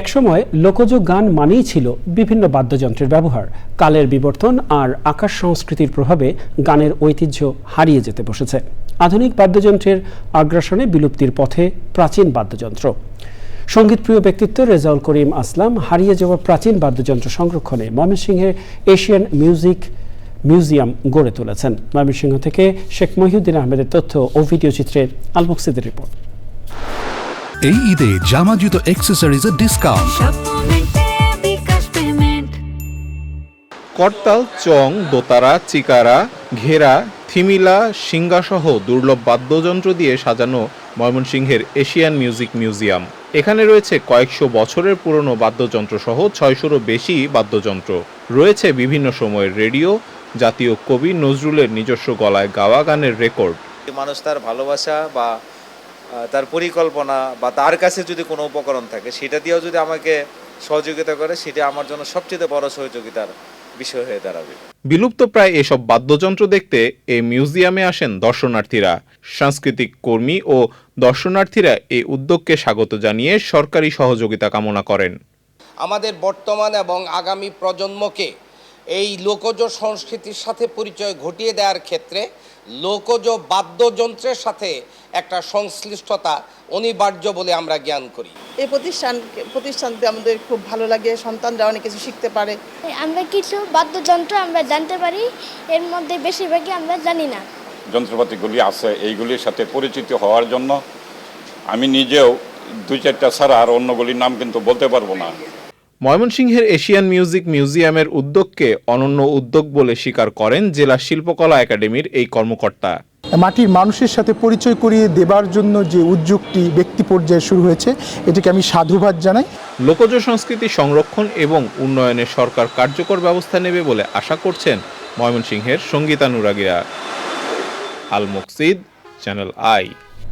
একসময় লোকজ গান মানেই ছিল বিভিন্ন বাদ্যযন্ত্রের ব্যবহার। কালের বিবর্তন আর আকাশ সংস্কৃতির প্রভাবে গানের ঐতিহ্য হারিয়ে যেতে বসেছে। আধুনিক বাদ্যযন্ত্রের আগ্রাসনে বিলুপ্তির পথে প্রাচীন বাদ্যযন্ত্র। সঙ্গীতপ্রিয় ব্যক্তিত্ব রেজাউল করিম আসলাম হারিয়ে যাওয়া প্রাচীন বাদ্যযন্ত্র সংরক্ষণে ময়মনসিংহের এশিয়ান মিউজিক মিউজিয়াম গড়ে তুলেছেন। ময়মনসিংহ থেকে শেখ মহিউদ্দিন আহমেদের তথ্য ও ভিডিও চিত্রের আলমকসিদের রিপোর্ট। এই ঈদে জামা জুতো অ্যাক্সেসরিজের ডিসকাউন্ট করতাল চং দোতারা চিকারা ঘেরা থিমিলা সিঙ্গাসহ দুর্লভ বাদ্যযন্ত্র দিয়ে সাজানো ময়মনসিংহের এশিয়ান মিউজিক মিউজিয়াম। এখানে রয়েছে কয়েকশো বছরের পুরনো বাদ্যযন্ত্র সহ ছয়শোরও বেশি বাদ্যযন্ত্র। রয়েছে বিভিন্ন সময়ের রেডিও জাতীয় কবি নজরুলের নিজস্ব গলায় গাওয়া গানের রেকর্ড। মানুষ তার ভালোবাসা বা তার পরিকল্পনা বা তার কাছে যদি কোনো উপকরণ থাকে সেটা দিয়েও যদি আমাকে সহযোগিতা করে সেটা আমার জন্য সবচেয়ে বড় সহযোগিতার বিষয় হয়ে দাঁড়াবে। বিলুপ্ত প্রায় এসব বাদ্যযন্ত্র দেখতে এই মিউজিয়ামে আসেন দর্শনার্থীরা। সাংস্কৃতিক কর্মী ও দর্শনার্থীরা এই উদ্যোগকে স্বাগত জানিয়ে সরকারি সহযোগিতা কামনা করেন। আমাদের বর্তমান এবং আগামী প্রজন্মকে এই লোকজ সংস্কৃতির সাথে পরিচয় ঘটিয়ে দেওয়ার ক্ষেত্রে লোকজ বাদ্যযন্ত্রের সাথে একটা সংশ্লিষ্টতা অনিবার্য বলে আমরা জ্ঞান করি। এই প্রতিষ্ঠান প্রতিষ্ঠানতে আমাদের খুব ভালো লাগে সন্তানরা অনেক কিছু শিখতে পারে। আমরা কিছু বাদ্যযন্ত্র আমরা জানতে পারি এর মধ্যে বেশিরভাগই আমরা জানি না। যন্ত্রপাতিগুলি আছে এইগুলির সাথে পরিচিত হওয়ার জন্য আমি নিজেও দুই চারটা ছাড়া আর অন্যগুলির নাম কিন্তু বলতে পারব না। ময়মনসিংহের এশিয়ান মিউজিক মিউজিয়ামের উদ্যোগকে অনন্য উদ্যোগ বলে স্বীকার করেন জেলা শিল্পকলা একাডেমির এই কর্মকর্তা। মাটির মানুষের সাথে পরিচয় করিয়ে দেবার জন্য যে উদ্যোগটি ব্যক্তি পর্যায়ে শুরু হয়েছে এটাকে আমি সাধুবাদ জানাই। লোকজ সংস্কৃতি সংরক্ষণ এবং উন্নয়নে সরকার কার্যকর ব্যবস্থা নেবে বলে আশা করছেন ময়মনসিংহের সঙ্গীতানুরাগীরা। আল মুকসিদ চ্যানেল আই।